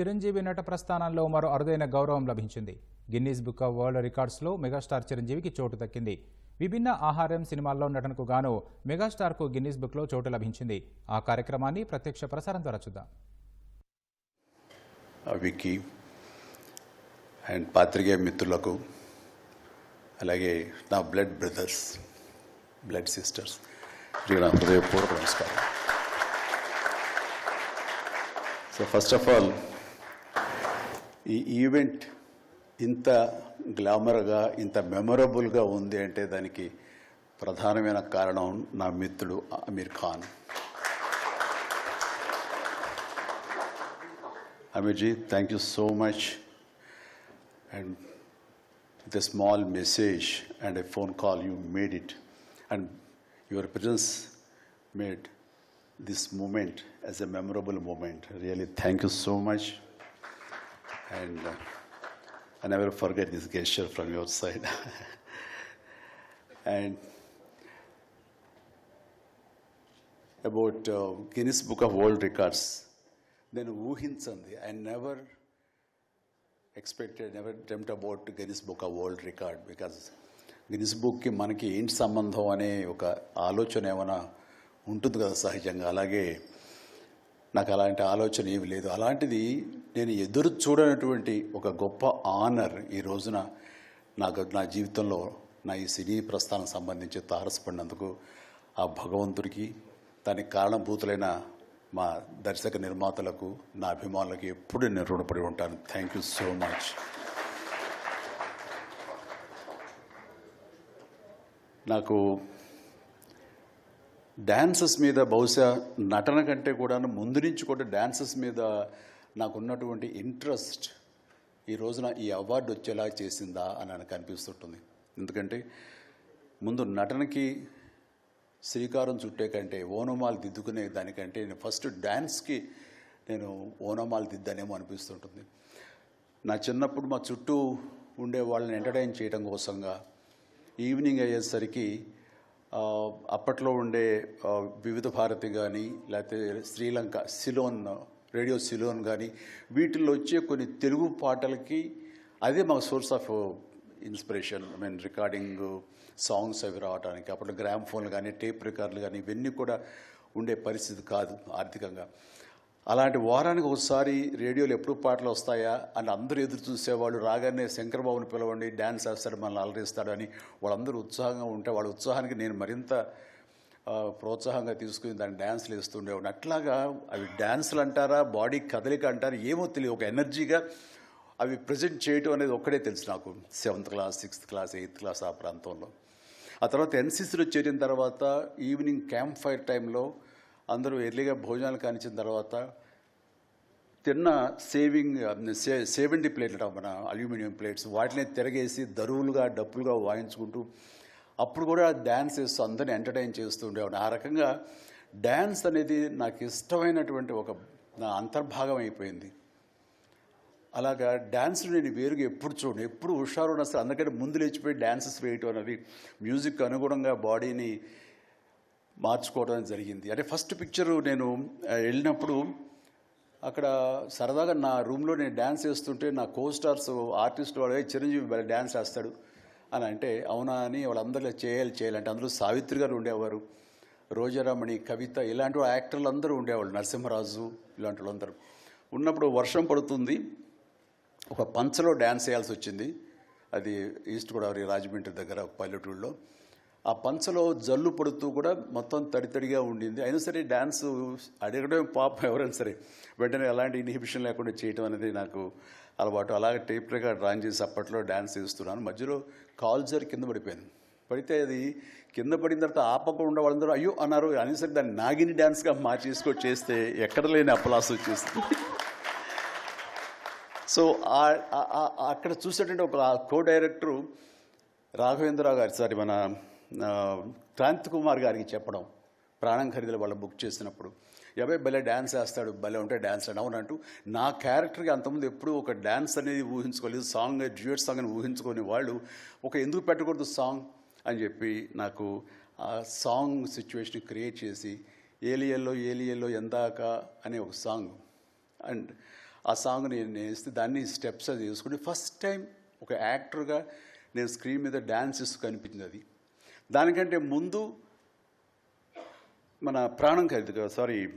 చిరంజీవి నట ప్రస్థానంలో మరో అరుదైన గౌరవం లభించింది. గిన్నీస్ బుక్ ఆఫ్ వరల్డ్ రికార్డ్స్లో మెగాస్టార్ చిరంజీవికి చోటు దక్కింది. విభిన్న ఆహారం సినిమాల్లో నటనకు గాను మెగాస్టార్కు గిన్నీస్ బుక్లో చోటు లభించింది. ఆ కార్యక్రమాన్ని ప్రత్యక్ష ప్రసారం ద్వారా చూద్దాం. విక్కీ అండ్ పాత్రికేయ మిత్రులకు అలాగే నా బ్లడ్ బ్రదర్స్ బ్లడ్ సిస్టర్స్ నా హృదయపూర్వక నమస్కారం. సో ఫస్ట్ ఆఫ్ ఆల్ ఈ ఈవెంట్ ఇంత గ్లామర్గా ఇంత మెమొరబుల్గా ఉంది అంటే దానికి ప్రధానమైన కారణం నా మిత్రుడు Aamir Khan. Aamirji thank you so much and with a small message and a phone call you made it and your presence made this moment as a memorable moment really thank you so much And uh, I never forget this gesture from your side. and about uh, Guinness Book of World Records. నేను ఊహించండి I never expected never tempt about Guinness book of world record because Guinness బుక్కి మనకి ఏంటి సంబంధం అనే ఒక ఆలోచన ఏమైనా ఉంటుంది కదా సహజంగా అలాగే నాకు అలాంటి ఆలోచన ఏమి లేదు. అలాంటిది నేను ఎదురు చూడనటువంటి ఒక గొప్ప ఆనర్ ఈ రోజున నాకు నా జీవితంలో నా ఈ సినీ ప్రస్థానం సంబంధించి తారసపడినందుకు ఆ భగవంతుడికి దానికి కారణభూతులైన మా దర్శక నిర్మాతలకు నా అభిమానులకు ఎప్పుడు నేను రుణపడి ఉంటాను. థ్యాంక్ యూ సో మచ్ నాకు డ్యాన్సెస్ మీద బహుశా నటన కంటే కూడా ముందు నుంచి కూడా డ్యాన్సెస్ మీద నాకు ఉన్నటువంటి ఇంట్రెస్ట్ ఈ రోజున ఈ అవార్డు వచ్చేలా చేసిందా అని నాకు అనిపిస్తుంటుంది. ఎందుకంటే ముందు నటనకి శ్రీకారం చుట్టే కంటే ఓనమాలు దిద్దుకునే దానికంటే నేను ఫస్ట్ డ్యాన్స్కి నేను ఓనమాలు దిద్దానేమో అనిపిస్తుంటుంది. నా చిన్నప్పుడు మా చుట్టూ ఉండే వాళ్ళని ఎంటర్టైన్ చేయడం కోసంగా ఈవినింగ్ అయ్యేసరికి అప్పట్లో ఉండే వివిధ భారతి కానీ లేకపోతే శ్రీలంక సిలోన్ రేడియో సిలోన్ కానీ వీటిల్లో వచ్చే కొన్ని తెలుగు పాటలకి అదే మాకు source of inspiration. I mean recording songs అవి రావడానికి అప్పుడు గ్రామ్ ఫోన్లు కానీ టేప్ రికార్డులు కానీ ఇవన్నీ కూడా ఉండే పరిస్థితి కాదు ఆర్థికంగా. అలాంటి వారానికి ఒకసారి రేడియోలు ఎప్పుడు పాటలు వస్తాయా అని అందరూ ఎదురు చూసేవాళ్ళు. రాగానే శంకరబాబుని పిలవండి డ్యాన్స్ వేస్తాడు మనల్ని అలరిస్తాడు అని వాళ్ళందరూ ఉత్సాహంగా ఉంటే వాళ్ళ ఉత్సాహానికి నేను మరింత ప్రోత్సాహంగా తీసుకుని దాన్ని డ్యాన్స్లు వేస్తుండేవాడిని అట్లాగా అవి డ్యాన్సులు అంటారా బాడీ కదలిక అంటారా ఏమో తెలియదు. ఒక ఎనర్జీగా అవి ప్రజెంట్ చేయటం అనేది ఒక్కడే తెలుసు నాకు. Seventh class sixth class eighth class ఆ ప్రాంతంలో. ఆ తర్వాత ఎన్సీసీలో చేరిన తర్వాత ఈవినింగ్ క్యాంప్ ఫైర్ టైంలో అందరూ ఎర్లీగా భోజనాలు కానిచ్చిన తర్వాత తిన్న సేవింగ్ సే సేవెంటీ ప్లేట్లు మన అల్యూమినియం ప్లేట్స్. వాటిని తిరగేసి దరువులుగా డప్పులుగా వాయించుకుంటూ అప్పుడు కూడా డ్యాన్స్ వేస్తూ అందరిని ఎంటర్టైన్ చేస్తూ ఉండేవాడిని. ఆ రకంగా డ్యాన్స్ అనేది నాకు ఇష్టమైనటువంటి ఒక నా అంతర్భాగం అయిపోయింది. అలాగా డ్యాన్స్ నేను వేరుగా ఎప్పుడు చూడను. ఎప్పుడు హుషారు ఉన్న అసలు అందుకని ముందు లేచిపోయి డ్యాన్సెస్ వేయటం అనేది మ్యూజిక్ అనుగుణంగా బాడీని మార్చుకోవడం జరిగింది. అంటే ఫస్ట్ పిక్చరు నేను వెళ్ళినప్పుడు అక్కడ సరదాగా నా రూమ్లో నేను డ్యాన్స్ వేస్తుంటే నా కో స్టార్స్ ఆర్టిస్ట్ వాళ్ళే చిరంజీవి డ్యాన్స్ వేస్తాడు అని అంటే అవునా అని వాళ్ళందరూ చేయాలి చేయాలంటే అందరూ సావిత్రి గారు ఉండేవారు రోజారామణి కవిత ఇలాంటి యాక్టర్లు అందరూ ఉండేవాళ్ళు నరసింహరాజు ఇలాంటి వాళ్ళందరూ. ఉన్నప్పుడు వర్షం పడుతుంది ఒక పంచలో డ్యాన్స్ వేయాల్సి వచ్చింది. అది ఈస్ట్ గోదావరి రాజమండ్రి దగ్గర పల్లెటూళ్ళలో పల్లెటూరులో. ఆ పంచలో జల్లు పడుతూ కూడా మొత్తం తడి తడిగా ఉండింది. అయినా సరే డ్యాన్స్ అడగడం పాపం ఎవరైనా సరే. వెంటనే ఎలాంటి ఇన్హిబిషన్ లేకుండా చేయటం అనేది నాకు అలవాటు. అలాగే టేప్ రికార్డ్ డ్రాయింగ్ చేసి అప్పట్లో డ్యాన్స్ చేస్తున్నాను. మధ్యలో కాల్జర్ కింద పడిపోయింది పడితే అది కింద పడిన తర్వాత ఆపకుండా వాళ్ళందరూ అయ్యో అన్నారు. అనేసరికి దాన్ని నాగిని డ్యాన్స్గా మార్చేసుకొని చేస్తే ఎక్కడ లేని అప్పలాస్ వచ్చేస్తుంది సో అక్కడ చూసేటంటే ఒక కో డైరెక్టరు రాఘవేంద్రరావు గారు సారి మన క్రాంతి కుమార్ గారికి చెప్పడం ప్రాణం ఖరీదులు వాళ్ళు బుక్ చేసినప్పుడు. ఎవై భలే డ్యాన్స్ వేస్తాడు భలే ఉంటే డ్యాన్స్ అవునంటూ నా క్యారెక్టర్కి అంతకుముందు ఎప్పుడూ ఒక డ్యాన్స్ అనేది ఊహించుకోలేదు సాంగ్ డ్యూయట్ సాంగ్ అని ఊహించుకొని వాళ్ళు ఒక ఎందుకు పెట్టకూడదు సాంగ్? అని చెప్పి నాకు ఆ సాంగ్ సిచ్యువేషన్ క్రియేట్ చేసి ఏలియల్లో ఏలియల్లో ఎందాక అనే ఒక సాంగ్. అండ్ ఆ సాంగ్ నేను వేస్తే దాన్ని స్టెప్స్ అది వేసుకుని ఫస్ట్ టైం ఒక యాక్టర్గా నేను స్క్రీన్ మీద డ్యాన్స్ ఇస్తూ కనిపించింది అది. దానికంటే ముందు మన ప్రాణం ఖరీదు సారీ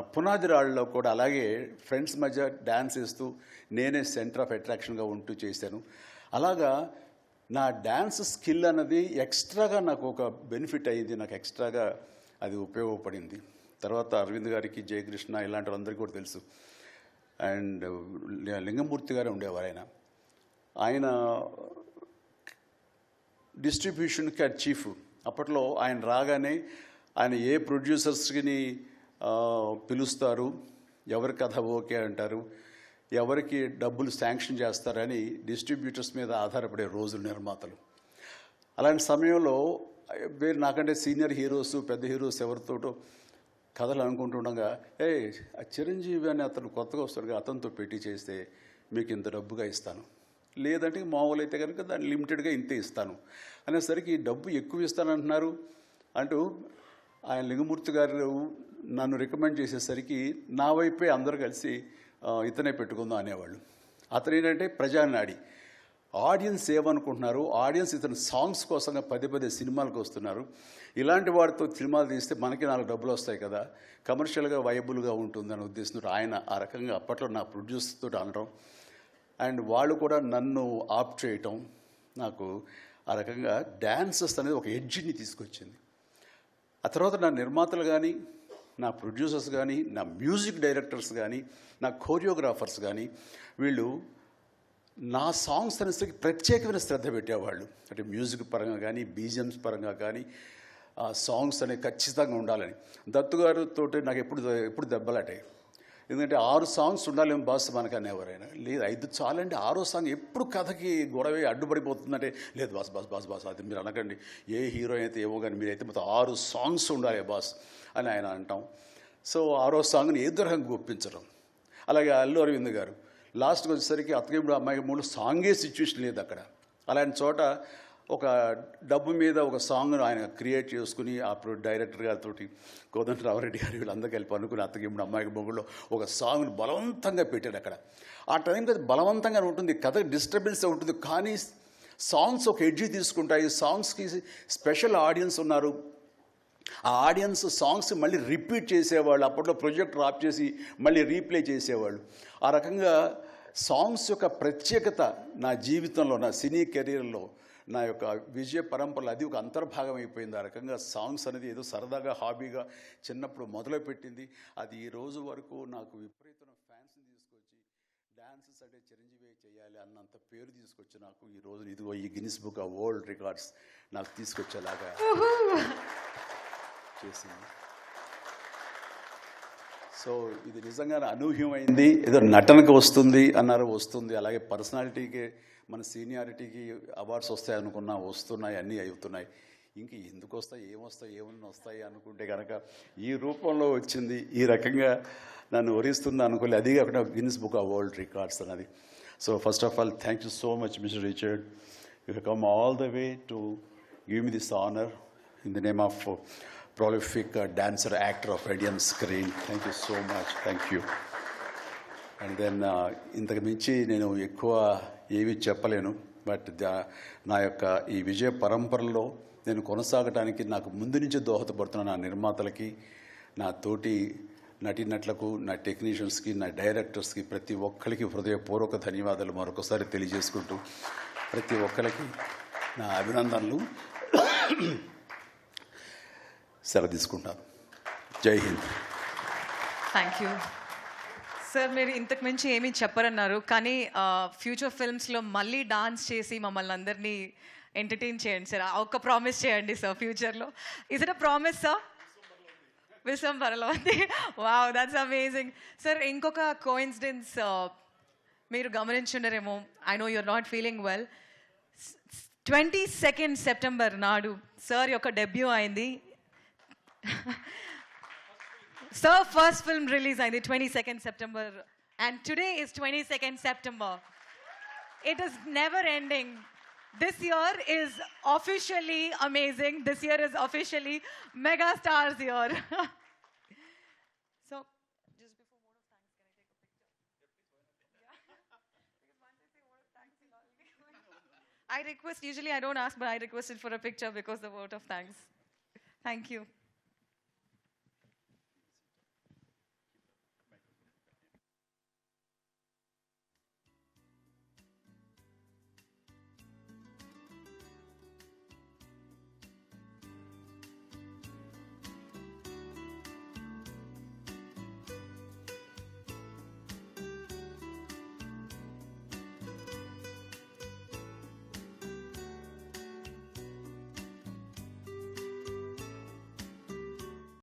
పునాది రాళ్ళలో కూడా అలాగే ఫ్రెండ్స్ మధ్య డ్యాన్స్ వేస్తూ నేనే సెంటర్ ఆఫ్ అట్రాక్షన్గా ఉంటూ చేశాను. అలాగా నా డ్యాన్స్ స్కిల్ అన్నది ఎక్స్ట్రాగా నాకు ఒక బెనిఫిట్ అయ్యింది నాకు ఎక్స్ట్రాగా అది ఉపయోగపడింది. తర్వాత అరవింద్ గారికి జయకృష్ణ ఇలాంటి వాళ్ళందరికీ కూడా తెలుసు. అండ్ లింగమూర్తి గారే ఉండేవారు ఆయన. ఆయన డిస్ట్రిబ్యూషన్ కట్ చీఫ్. అప్పట్లో ఆయన రాగానే ఆయన ఏ ప్రొడ్యూసర్స్ని పిలుస్తారు ఎవరి కథ ఓకే అంటారు ఎవరికి డబ్బులు శాంక్షన్ చేస్తారని డిస్ట్రిబ్యూటర్స్ మీద ఆధారపడే రోజులు నిర్మాతలు. అలాంటి సమయంలో వేరు నాకంటే సీనియర్ హీరోస్ పెద్ద హీరోస్ ఎవరితోటో కథలు అనుకుంటుండగా ఏ ఆ చిరంజీవి అని అతను కొత్తగా వస్తాడుగా అతనితో పెట్టి చేస్తే మీకు ఇంత డబ్బుగా ఇస్తాను. లేదంటే మామూలు అయితే కనుక దాన్ని లిమిటెడ్గా ఇంతే ఇస్తాను. అనేసరికి డబ్బు ఎక్కువ ఇస్తానంటున్నారు. అంటూ ఆయన లింగమూర్తి గారు నన్ను రికమెండ్ చేసేసరికి నా వైపే అందరు కలిసి ఇతనే పెట్టుకుందాం అనేవాళ్ళు. అతను ఏంటంటే ప్రజానాడి. ఆడియన్స్ ఏమనుకుంటున్నారు? ఆడియన్స్ ఇతను సాంగ్స్ కోసంగా పదే పదే సినిమాలకు వస్తున్నారు. ఇలాంటి వాడితో సినిమాలు తీస్తే మనకి నాలుగు డబ్బులు వస్తాయి కదా. కమర్షియల్గా వైబుల్గా ఉంటుందనే ఉద్దేశంతో ఆయన ఆ రకంగా అప్పట్లో నా ప్రొడ్యూసర్తో అనడం అండ్ వాళ్ళు కూడా నన్ను ఆప్ చేయటం నాకు ఆ రకంగా డ్యాన్సెస్ అనేది ఒక ఎడ్జిని తీసుకొచ్చింది. ఆ తర్వాత నా నిర్మాతలు కానీ నా ప్రొడ్యూసర్స్ కానీ నా మ్యూజిక్ డైరెక్టర్స్ కానీ నా కోరియోగ్రాఫర్స్ కానీ వీళ్ళు నా సాంగ్స్ అనేసరికి ప్రత్యేకమైన శ్రద్ధ పెట్టేవాళ్ళు. అంటే మ్యూజిక్ పరంగా కానీ బీజిఎమ్స్ పరంగా కానీ ఆ సాంగ్స్ అనేవి ఖచ్చితంగా ఉండాలని. దత్తు గారితో నాకు ఎప్పుడు ఎప్పుడు దెబ్బలాటాయి. ఎందుకంటే ఆరు సాంగ్స్ ఉండాలి బాస్ మనకు అనేవారైనా లేదు ఐదు చాలండి. ఆరో సాంగ్ ఎప్పుడు కథకి గొడవ అడ్డుపడిపోతుందంటే లేదు బాస్ బాస్ బాస్ బాస్ అది మీరు అనకండి. ఏ హీరో అయితే ఏమో కానీ మీరైతే మొత్తం ఆరు సాంగ్స్ ఉండాలి బాస్ అని ఆయన అంటాం. సో ఆరో సాంగ్ని ఏ రకంగా గుప్పించడం అలాగే అల్లు అరవింద్ గారు లాస్ట్కి వచ్చేసరికి అత్తగిప్పుడు అమ్మాయికి మూడు సాంగే సిచ్యువేషన్ లేదు అక్కడ. అలాంటి చోట ఒక డబ్బు మీద ఒక సాంగ్ ఆయన క్రియేట్ చేసుకుని అప్పుడు డైరెక్టర్ గారితో కోదండ రామరెడ్డి గారు వెళ్ళి పనుకుని అత్తకి ఇప్పుడు అమ్మాయికి బొగ్గులో ఒక సాంగ్ను బలవంతంగా పెట్టాడు అక్కడ. ఆ టైంకి అది బలవంతంగా ఉంటుంది కథ డిస్టర్బెన్స్ ఉంటుంది కానీ సాంగ్స్ ఒక ఎడ్జి తీసుకుంటాయి సాంగ్స్కి స్పెషల్ ఆడియన్స్ ఉన్నారు. ఆ ఆడియన్స్ సాంగ్స్ మళ్ళీ రిపీట్ చేసేవాళ్ళు అప్పట్లో ప్రొజెక్ట్ ఆఫ్ చేసి మళ్ళీ రీప్లే చేసేవాళ్ళు. ఆ రకంగా సాంగ్స్ యొక్క ప్రత్యేకత నా జీవితంలో నా సినీ కెరీర్లో నా యొక్క విజయ పరంపరలో అది ఒక అంతర్భాగం అయిపోయింది. ఆ రకంగా సాంగ్స్ అనేది ఏదో సరదాగా హాబీగా చిన్నప్పుడు మొదలుపెట్టింది అది ఈ రోజు వరకు నాకు విపరీతమైన ఫ్యాన్స్ని తీసుకొచ్చి డాన్సెస్ అంటే చిరంజీవి చేయాలి అన్నంత పేరు తీసుకొచ్చి నాకు ఈ రోజు ఇదిగో ఈ Guinness book of world records నాకు తీసుకొచ్చేలాగా చేసింది. సో ఇది నిజంగా అనూహ్యమైంది. ఏదో నటనకు వస్తుంది అన్నారు వస్తుంది. అలాగే పర్సనాలిటీకి మన సీనియారిటీకి అవార్డ్స్ వస్తాయి అనుకున్నా వస్తున్నాయి అన్నీ అవుతున్నాయి ఇంక ఎందుకు వస్తాయి ఏమొస్తాయి ఏమన్నా వస్తాయి అనుకుంటే కనుక ఈ రూపంలో వచ్చింది ఈ రకంగా నన్ను వరిస్తుంది అనుకోలేదు అది కాకుండా Guinness book of world records అన్నది so first of all thank you so much mister Richard you come all the way to give me this honour in the name of uh, prolific uh, dancer, actor of Indian screen. Thank you so much. Thank you. And then uh, ఇంతకు మించి నేను ఎక్కువ ఏమీ చెప్పలేను. But నా యొక్క ఈ విజయ పరంపరలో నేను కొనసాగడానికి నాకు ముందు నుంచి దోహదపడుతున్న నా నిర్మాతలకి నా తోటి నటీనటులకు నా టెక్నీషియన్స్కి నా డైరెక్టర్స్కి ప్రతి ఒక్కరికి హృదయపూర్వక ధన్యవాదాలు మరొకసారి తెలియజేసుకుంటూ ప్రతి ఒక్కరికి నా అభినందనలు సెలవు తీసుకుంటాను జై హింద్. థ్యాంక్ యూ సార్ మీరు ఇంతకు మించి ఏమీ చెప్పరన్నారు. కానీ ఫ్యూచర్ ఫిల్మ్స్లో మళ్ళీ డాన్స్ చేసి మమ్మల్ని అందరినీ ఎంటర్టైన్ చేయండి సార్. ఆ ఒక్క ప్రామిస్ చేయండి సార్ ఫ్యూచర్లో. Is it a promise sir విశ్వంబరలో ఉంది. వావ్ దాట్స్ అమేజింగ్ సార్ ఇంకొక కోయిన్సిడెన్స్ uh, మీరు గమనించుండరేమో. I know you're not feeling well twenty second September నాడు సార్ యొక్క డెబ్యూ అయింది. So first film release I the 22nd September and today is 22nd September. It is never ending. This year is officially amazing. This year is officially mega stars year. so just before word of thanks, can I take a picture? I request, usually I don't ask, but I requested for a picture because the word of thanks. Thank you.